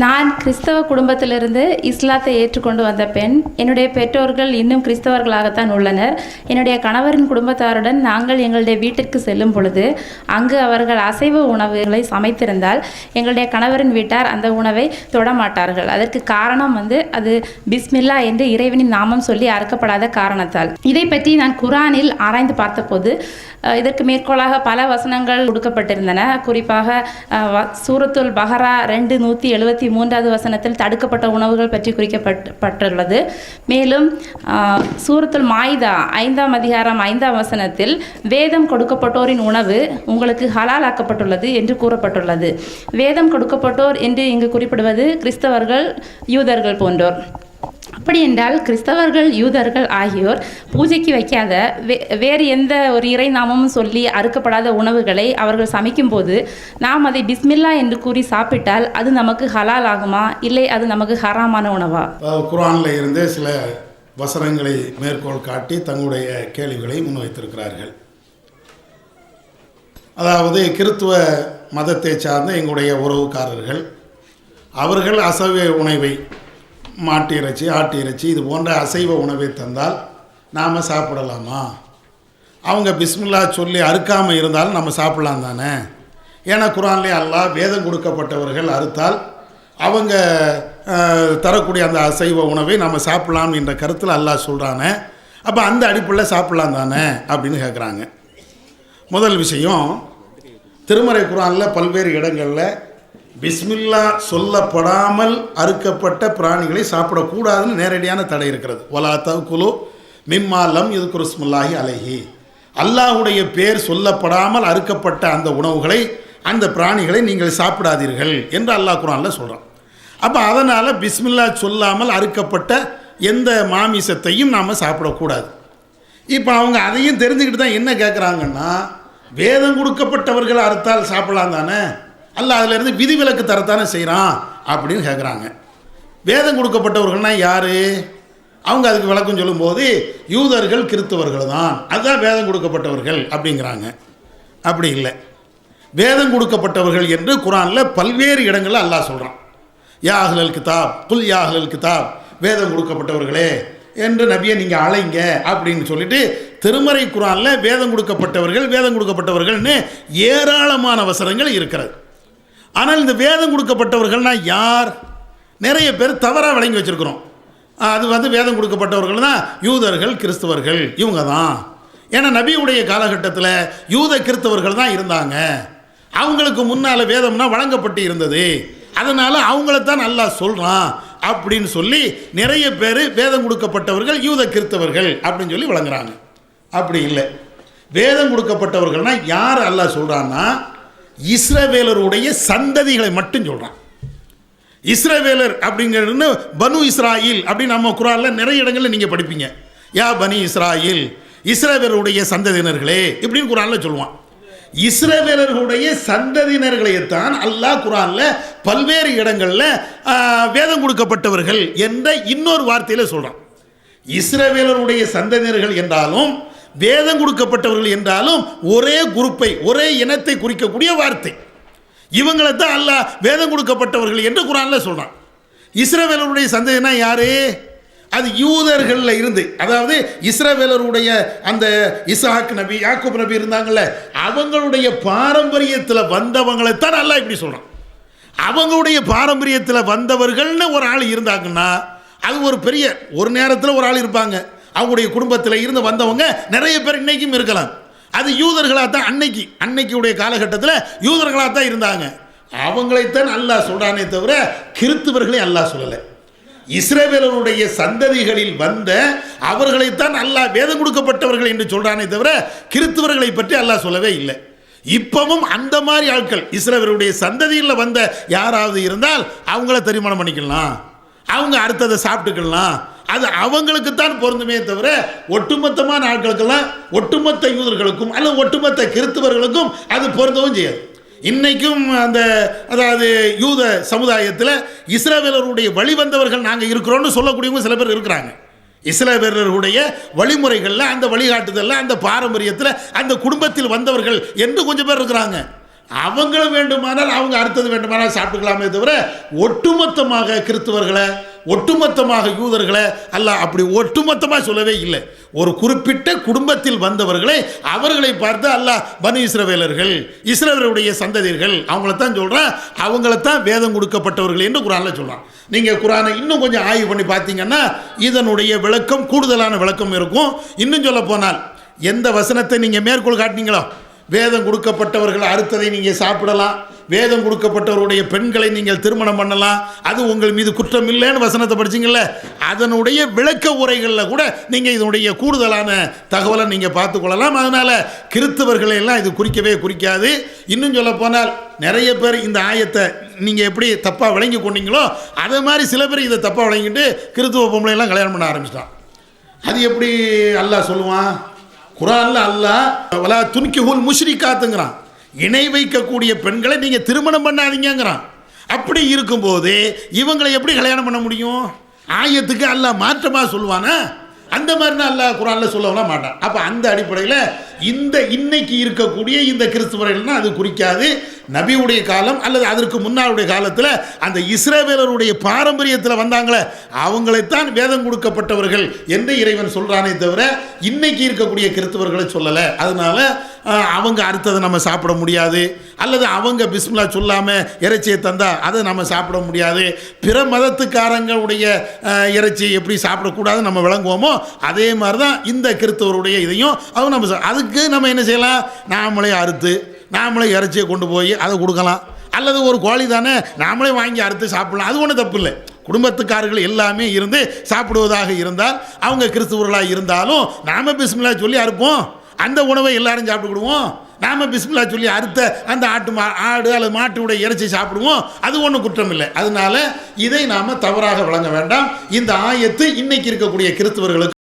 நான் கிறிஸ்தவ குடும்பத்திலிருந்து இஸ்லாத்தை ஏற்றுக்கொண்டு வந்த பெண் என்னுடைய பெற்றோர்கள் இன்னும் கிறிஸ்தவர்களாகத்தான் உள்ளனர். என்னுடைய கணவரின் குடும்பத்தாருடன் நாங்கள் எங்களுடைய வீட்டிற்கு செல்லும் பொழுது அங்கு அவர்கள் அசைவ உணவுகளை சமைத்திருந்தால் எங்களுடைய கணவரின் வீட்டார் அந்த உணவை தொடமாட்டார்கள். அதற்கு காரணம் வந்து அது பிஸ்மில்லா என்று இறைவனின் நாமம் சொல்லி அறுக்கப்படாத காரணத்தால். இதை பற்றி நான் குரானில் ஆராய்ந்து பார்த்தபோது இதற்கு மேற்கோளாக பல வசனங்கள் கொடுக்கப்பட்டிருந்தன. குறிப்பாக வ- சூரத்துல் பஹரா ரெண்டு நூற்றி எழுபத்தி மூன்றாவது வசனத்தில் தடுக்கப்பட்ட உணவுகள் பற்றி குறிக்கப்பட்டுள்ளது மேலும் சூரத்தில் சூரத்துல் மாய்தா ஐந்தாம் அதிகாரம் ஐந்தாம் வசனத்தில் வேதம் கொடுக்கப்பட்டோரின் உணவு உங்களுக்கு ஹலால் ஆக்கப்பட்டுள்ளது என்று கூறப்பட்டுள்ளது. வேதம் கொடுக்கப்பட்டோர் என்று இங்கு குறிப்பிடுவது கிறிஸ்தவர்கள் யூதர்கள் போன்றோர். அப்படி என்றால் கிறிஸ்தவர்கள் யூதர்கள் ஆகியோர் பூஜைக்கு வைக்காத வே வேறு எந்த ஒரு இறை நாமமும் சொல்லி அறுக்கப்படாத உணவுகளை அவர்கள் சமைக்கும்போது நாம் அதை பிஸ்மில்லா என்று கூறி சாப்பிட்டால் அது நமக்கு ஹலால் ஆகுமா? இல்லை அது நமக்கு ஹராமான உணவா? குரானில் இருந்து சில வசனங்களை மேற்கோள் காட்டி தங்களுடைய கேள்விகளை முன்வைத்திருக்கிறார்கள். அதாவது கிறித்துவ மதத்தை சார்ந்த எங்களுடைய உறவுக்காரர்கள் அவர்கள் அசைவ உணவை மாட்டு இறைச்சி ஆட்டு இறைச்சி இது போன்ற அசைவ உணவை தந்தால் நாம் சாப்பிடலாமா? அவங்க பிஸ்மில்லா சொல்லி அறுக்காமல் இருந்தாலும் நம்ம சாப்பிடலாம் தானே? ஏன்னா குரான்லேயே அல்லாஹ் வேதம் கொடுக்கப்பட்டவர்கள் அறுத்தால் அவங்க தரக்கூடிய அந்த அசைவ உணவை நம்ம சாப்பிடலாம் என்ற கருத்தில் அல்லாஹ் சொல்கிறானே அப்போ அந்த அடிப்படையில் சாப்பிடலாம் தானே அப்படின்னு கேட்குறாங்க முதல் விஷயம் திருமறை குரானில் பல்வேறு இடங்களில் பிஸ்மில்லா சொல்லப்படாமல் அறுக்கப்பட்ட பிராணிகளை சாப்பிடக்கூடாதுன்னு நேரடியான தடை இருக்கிறது. ஒலா தகுலு மிம்மாலம் இது குருஸ்முல்லாஹி அலஹி. அல்லாஹுடைய பேர் சொல்லப்படாமல் அறுக்கப்பட்ட அந்த உணவுகளை அந்த பிராணிகளை நீங்கள் சாப்பிடாதீர்கள் என்று அல்லாஹ் குரானில் சொல்கிறான் அப்போ அதனால் பிஸ்மில்லா சொல்லாமல் அறுக்கப்பட்ட எந்த மாமிசத்தையும் நாம் சாப்பிடக்கூடாது. இப்போ அவங்க அதையும் தெரிஞ்சுக்கிட்டு தான் என்ன கேட்குறாங்கன்னா வேதம் கொடுக்கப்பட்டவர்கள் அறுத்தால் சாப்பிடலாம் தானே? அல்ல அதிலிருந்து விதிவிலக்கு தரத்தானே செய்கிறான் அப்படின்னு கேட்குறாங்க வேதம் கொடுக்கப்பட்டவர்கள்னால் யார்? அவங்க அதுக்கு விளக்கம் சொல்லும்போது யூதர்கள் கிறிஸ்தவர்கள் தான் அதுதான் வேதம் கொடுக்கப்பட்டவர்கள் அப்படிங்கிறாங்க. அப்படி இல்லை. வேதம் கொடுக்கப்பட்டவர்கள் என்று குரானில் பல்வேறு இடங்களில் அல்லாஹ் சொல்கிறான் யா கிதாப் புல் யா கிதாப் வேதம் கொடுக்கப்பட்டவர்களே என்று நபியை நீங்கள் அழைங்க அப்படின்னு சொல்லிட்டு திருமறை குரானில் வேதம் கொடுக்கப்பட்டவர்கள் வேதம் கொடுக்கப்பட்டவர்கள்னு ஏராளமான அவசரங்கள் இருக்கிறது. ஆனால் இந்த வேதம் கொடுக்கப்பட்டவர்கள்னா யார்? நிறைய பேர் தவறாக வழங்கி வச்சுருக்குறோம். அது வந்து வேதம் கொடுக்கப்பட்டவர்கள் தான் யூதர்கள் கிறிஸ்தவர்கள் இவங்க தான். ஏன்னா நபியுடைய காலகட்டத்தில் யூத கிறிஸ்தவர்கள் தான் இருந்தாங்க. அவங்களுக்கு முன்னால் வேதம்னா வழங்கப்பட்டு இருந்தது. அதனால் அவங்களத்தான் நல்லா சொல்கிறான் அப்படின்னு சொல்லி நிறைய பேர் வேதம் கொடுக்கப்பட்டவர்கள் யூத கிறிஸ்தவர்கள் அப்படின்னு சொல்லி வழங்குறாங்க அப்படி இல்லை. வேதம் கொடுக்கப்பட்டவர்கள்னால் யார் அல்லா சொல்கிறான்னா இஸ்ரவேலருடைய சந்ததிகளை மட்டும் சொல்கிறான் இஸ்ரவேலர் அப்படிங்கிறது பனு இஸ்ராயில் அப்படின்னு நம்ம குரானில் நிறைய இடங்களில் நீங்கள் படிப்பீங்க. யா பனி இஸ்ராயில் இஸ்ரவேலருடைய சந்ததியினர்களே இப்படின்னு குரானில் சொல்லுவான். இஸ்ரவேலர்களுடைய சந்ததியினர்களைத்தான் அல்லாஹ் குரானில் பல்வேறு இடங்களில் வேதம் கொடுக்கப்பட்டவர்கள் என்ற இன்னொரு வார்த்தையில் சொல்கிறான் இஸ்ரவேலருடைய சந்ததியினர்கள் என்றாலும் வேதம் கொடுக்கப்பட்டவர்கள் என்றாலும் ஒரே குரூப்பை ஒரே இனத்தை குறிக்கக்கூடிய வார்த்தை. இவங்களை தான் அல்லாஹ் வேதம் கொடுக்கப்பட்டவர்கள் என்று குரானில் சொல்கிறான் இஸ்ரவேலருடைய சந்ததினா யாரு? அது யூதர்களில் இருந்து. அதாவது இஸ்ரவேலருடைய அந்த இசாக் நபி யாக்கூப் நபி இருந்தாங்கல்ல அவங்களுடைய பாரம்பரியத்தில் வந்தவங்களைத்தான் அல்லாஹ் இப்படி சொல்கிறான் அவங்களுடைய பாரம்பரியத்தில் வந்தவர்கள்னு ஒரு ஆள் இருந்தாங்கன்னா அது ஒரு பெரிய ஒரு நேரத்தில் ஒரு ஆள் இருப்பாங்க. அவங்களுடைய குடும்பத்தில் இருந்து வந்தவங்க நிறைய பேர் இன்னைக்கும் இருக்கலாம். அது யூதர்களாக தான் அன்னைக்கு அன்னைக்குடைய காலகட்டத்தில் யூதர்களாக தான் இருந்தாங்க. அவங்களைத்தான் அல்லாஹ் சொல்கிறானே தவிர கிறித்துவர்களை அல்லாஹ் சொல்லலை. இஸ்ரேவேலனுடைய சந்ததிகளில் வந்த அவர்களைத்தான் அல்லாஹ் வேதம் கொடுக்கப்பட்டவர்கள் என்று சொல்கிறானே தவிர கிறித்துவர்களை பற்றி அல்லாஹ் சொல்லவே இல்லை. இப்பவும் அந்த மாதிரி ஆட்கள் இஸ்ரேவருடைய சந்ததியில் வந்த யாராவது இருந்தால் அவங்கள திருமணம் பண்ணிக்கலாம். அவங்க அடுத்ததை சாப்பிட்டுக்கலாம். அது அவங்களுக்கு தான் பொருந்துமே தவிர ஒட்டுமொத்தமான ஆட்களுக்கெல்லாம் ஒட்டுமொத்த யூதர்களுக்கும் அல்லது ஒட்டுமொத்த கிறித்துவர்களுக்கும் அது பொருந்தவும் செய்யாது. இன்னைக்கும் அந்த அதாவது யூத சமுதாயத்தில் இஸ்ரேவேலருடைய வழிவந்தவர்கள் நாங்கள் இருக்கிறோம்னு சொல்லக்கூடியவங்க சில பேர் இருக்கிறாங்க. இஸ்ரவேலருடைய வழிமுறைகளில் அந்த வழிகாட்டுதலில் அந்த பாரம்பரியத்தில் அந்த குடும்பத்தில் வந்தவர்கள் என்று கொஞ்சம் பேர் இருக்கிறாங்க. அவங்களும் வேண்டுமானால் அவங்க அடுத்தது வேண்டுமானால் சாப்பிட்டுக்கலாமே தவிர ஒட்டுமொத்தமாக கிறிஸ்தவர்களை ஒட்டுமொத்தமாக யூதர்களை அல்ல அப்படி ஒட்டுமொத்தமாக சொல்லவே இல்லை. ஒரு குறிப்பிட்ட குடும்பத்தில் வந்தவர்களை அவர்களை பார்த்து அல்லாஹ் பனு இஸ்ரவேலர்கள் இஸ்ரவேலுடைய சந்ததியர்கள் அவங்கள தான் சொல்கிறான் அவங்கள தான் வேதம் கொடுக்கப்பட்டவர்கள் என்று குரானில் சொல்கிறான் நீங்கள் குரானை இன்னும் கொஞ்சம் ஆய்வு பண்ணி பார்த்தீங்கன்னா இதனுடைய விளக்கம் கூடுதலான விளக்கம் இருக்கும். இன்னும் சொல்ல போனால் எந்த வசனத்தை நீங்கள் மேற்கோள் காட்டினீங்களோ வேதம் கொடுக்கப்பட்டவர்கள் அறுத்ததை நீங்கள் சாப்பிடலாம். வேதம் கொடுக்கப்பட்டவருடைய பெண்களை நீங்கள் திருமணம் பண்ணலாம். அது உங்கள் மீது குற்றம் இல்லைன்னு வசனத்தை படிச்சிங்கல்ல? அதனுடைய விளக்க உரைகளில் கூட நீங்கள் இதனுடைய கூடுதலான தகவலை நீங்கள் பார்த்துக்கொள்ளலாம். அதனால் கிறித்தவர்களை எல்லாம் இது குறிக்கவே குறிக்காது. இன்னும் சொல்லப்போனால் நிறைய பேர் இந்த ஆயத்தை நீங்கள் எப்படி தப்பாக விளங்கி கொண்டீங்களோ அதே மாதிரி சில பேர் இதை தப்பாக விளங்கிட்டு கிறித்துவ பொம்பளையெல்லாம் கல்யாணம் பண்ண ஆரம்பிச்சிட்டான். அது எப்படி அல்லாஹ் சொல்லுவான்? குரான்ல அல்லாஹ் வலா துன்கிஹுல் முஷ்ரிகாத்துங்கிறான். இணை வைக்கக்கூடிய பெண்களை நீங்கள் திருமணம் பண்ணாதீங்கங்கிறான். அப்படி இருக்கும்போது இவங்களை எப்படி கல்யாணம் பண்ண முடியும்? ஆயத்துக்கு அல்லாஹ் மாற்றமாக சொல்லுவானா? அந்த மாதிரினா அல்லாஹ் குரானில் சொல்லவெல்லாம் மாட்டான். அப்போ அந்த அடிப்படையில் இந்த இன்னைக்கு இருக்கக்கூடிய இந்த கிறிஸ்துவர்கள்னால் அது குறிக்காது. நபியுடைய காலம் அல்லது அதற்கு முன்னாளுடைய காலத்தில் அந்த இஸ்ரேவேலருடைய பாரம்பரியத்தில் வந்தாங்களே அவங்களைத்தான் வேதம் கொடுக்கப்பட்டவர்கள் என்று இறைவன் சொல்கிறானே தவிர இன்னைக்கு இருக்கக்கூடிய கிறிஸ்தவர்களை சொல்லலை. அதனால அவங்க அடுத்ததை நம்ம சாப்பிட முடியாது. அல்லது அவங்க பிஸ்மிலா சொல்லாமல் இறைச்சியை தந்தால் அதை நம்ம சாப்பிட முடியாது. பிற மதத்துக்காரங்களுடைய இறைச்சி எப்படி சாப்பிடக்கூடாது நம்ம விளங்குவோமோ அதே மாதிரி தான் இந்த கிறிஸ்தவருடைய இதையும் அவங்க நம்ம அதுக்கு நம்ம என்ன செய்யலாம்? நாமளே அறுத்து நாமளே இறைச்சியை கொண்டு போய் அதை கொடுக்கலாம். அல்லது ஒரு கோழி தானே நாமளே வாங்கி அறுத்து சாப்பிடலாம். அது ஒன்றும் தப்பு இல்லை. குடும்பத்துக்காரர்கள் எல்லாமே இருந்து சாப்பிடுவதாக இருந்தால் அவங்க கிறிஸ்துவர்களாக இருந்தாலும் நாம பிஸ்மில்லா சொல்லி அறுப்போம். அந்த உணவை எல்லாரும் சாப்பிட்டுக்கிடுவோம். நாம பிஸ்மில்லா சொல்லி அறுத்த அந்த ஆட்டு மா ஆடு அல்லது மாட்டுடைய இறைச்சி சாப்பிடுவோம். அது ஒன்றும் குற்றம் இல்லை. அதனால இதை நாம் தவறாக வழங்க வேண்டாம். இந்த ஆயத்து இன்னைக்கு இருக்கக்கூடிய கிறிஸ்துவர்களுக்கு